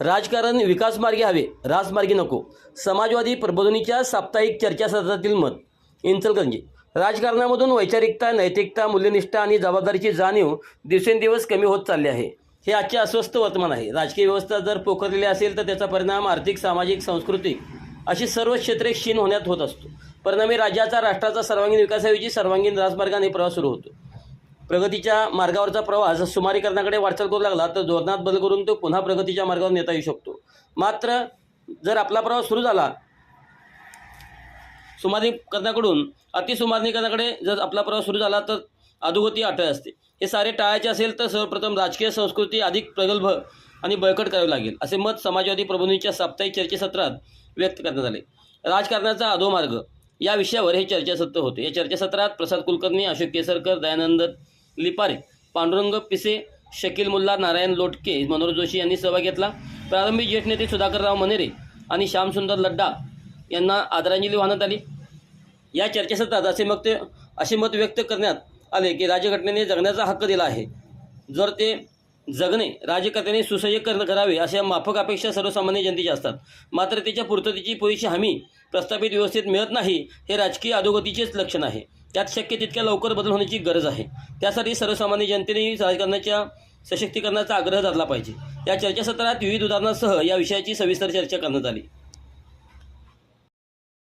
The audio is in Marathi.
राजकारण विकासमार्गी हवे राजमार्गी नको. समाजवादी प्रबोधनीच्या साप्ताहिक चर्चासत्रातील मत. इंचलकरंजी. राजकारणामधून वैचारिकता नैतिकता मूल्यनिष्ठा आणि जबाबदारीची जाणीव दिवसेंदिवस कमी होत चालली आहे. हे आजचे अस्वस्थ वर्तमान आहे. राजकीय व्यवस्था जर पोखरलेली असेल तर त्याचा परिणाम आर्थिक सामाजिक सांस्कृतिक अशी सर्व क्षेत्रे क्षीण होण्यात होत असतो. परिणामी राज्याचा राष्ट्राचा सर्वांगीण विकासाऐवजी सर्वांगीण राजमार्गाने प्रवास सुरू होतो. प्रगतीच्या मार्गावरचा प्रवास सुमारीकरणाकडे वाटचाल करू लागला तर धोरणात बदल करून तो पुन्हा प्रगतीच्या मार्गावर नेता येऊ शकतो. मात्र जर आपला प्रवास सुरू झाला सुमारीकरणाकडून अतिसुमारीकरणाकडे जर आपला प्रवास सुरू झाला तर अधोगती अटळ असते. हे सारे टाळायचे असेल तर सर्वप्रथम राजकीय संस्कृती अधिक प्रगल्भ आणि बळकट करावी लागेल असे मत समाजवादी प्रबोधनीच्या साप्ताहिक चर्चेसत्रात व्यक्त करण्यात आले. राजकारणाचा अधोमार्ग या विषयावर हे चर्चासत्र होते. या चर्चासत्रात प्रसाद कुलकर्णी अशोक केसरकर दयानंद लिपारे पांडुरंग पिसे शकील मुल्ला नारायण लोटके मनोहर जोशी यांनी सहभाग घेतला. प्रारंभी ज्येष्ठ नेते सुधाकरराव मनेरे आणि श्यामसुंदर लड्डा यांना आदरांजली वाहण्यात आली. या चर्चासत्रात असे मग ते असे मत व्यक्त करण्यात आले की राज्यघटनेने जगण्याचा हक्क दिला आहे. जर ते जगणे राज्यकर्त्याने सुसह्य कर करावे अशा माफक अपेक्षा सर्वसामान्य जनतेच्या असतात. मात्र त्याच्या पूर्ततेची पुरेशी हमी प्रस्थापित व्यवस्थेत मिळत नाही हे राजकीय अधोगतीचेच लक्षण आहे. त्यात शक्य तितक्या लवकर बदल होण्याची गरज आहे. त्यासाठी सर्वसामान्य जनतेने राजकारणाच्या सशक्तीकरणाचा आग्रह धरला पाहिजे. या चर्चासत्रात विविध उदाहरणांसह या विषयाची सविस्तर चर्चा करण्यात आली.